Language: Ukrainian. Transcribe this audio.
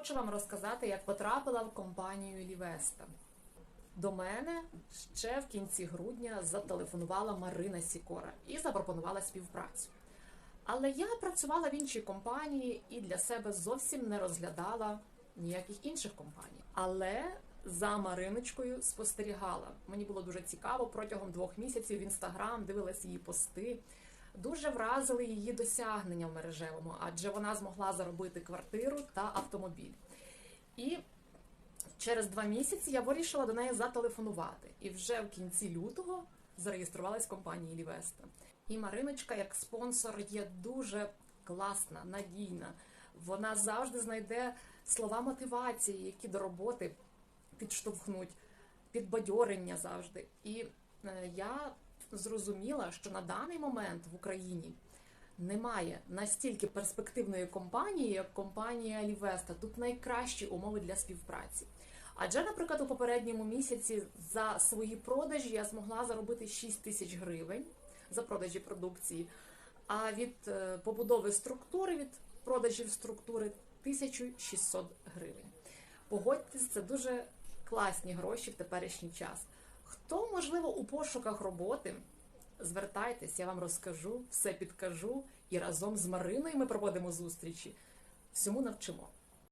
хочу вам розказати, як потрапила в компанію Лівеста. До мене ще в кінці грудня зателефонувала Марина Сікора і запропонувала співпрацю. Але я працювала в іншій компанії і для себе зовсім не розглядала ніяких інших компаній. Але за Мариночкою спостерігала. Мені було дуже цікаво протягом двох місяців в інстаграм дивилась її пости. Дуже вразили її досягнення в мережевому, адже вона змогла заробити квартиру та автомобіль. І через два місяці я вирішила до неї зателефонувати. І вже в кінці лютого зареєструвалась в компанії Лівеста. І Мариночка, як спонсор, є дуже класна, надійна. Вона завжди знайде слова мотивації, які до роботи підштовхнуть, підбадьорення завжди. І е, я зрозуміла, що на даний момент в Україні немає настільки перспективної компанії, як компанія Лівеста. Тут найкращі умови для співпраці. Адже, наприклад, у попередньому місяці за свої продажі я змогла заробити 6 тисяч гривень за продажі продукції. А від е, побудови структури, від продажів структури 1600 гривень. Погодьтесь, це дуже класні гроші в теперішній час. Хто, можливо, у пошуках роботи, звертайтесь, я вам розкажу, все підкажу, і разом з Мариною ми проводимо зустрічі. Всьому навчимо.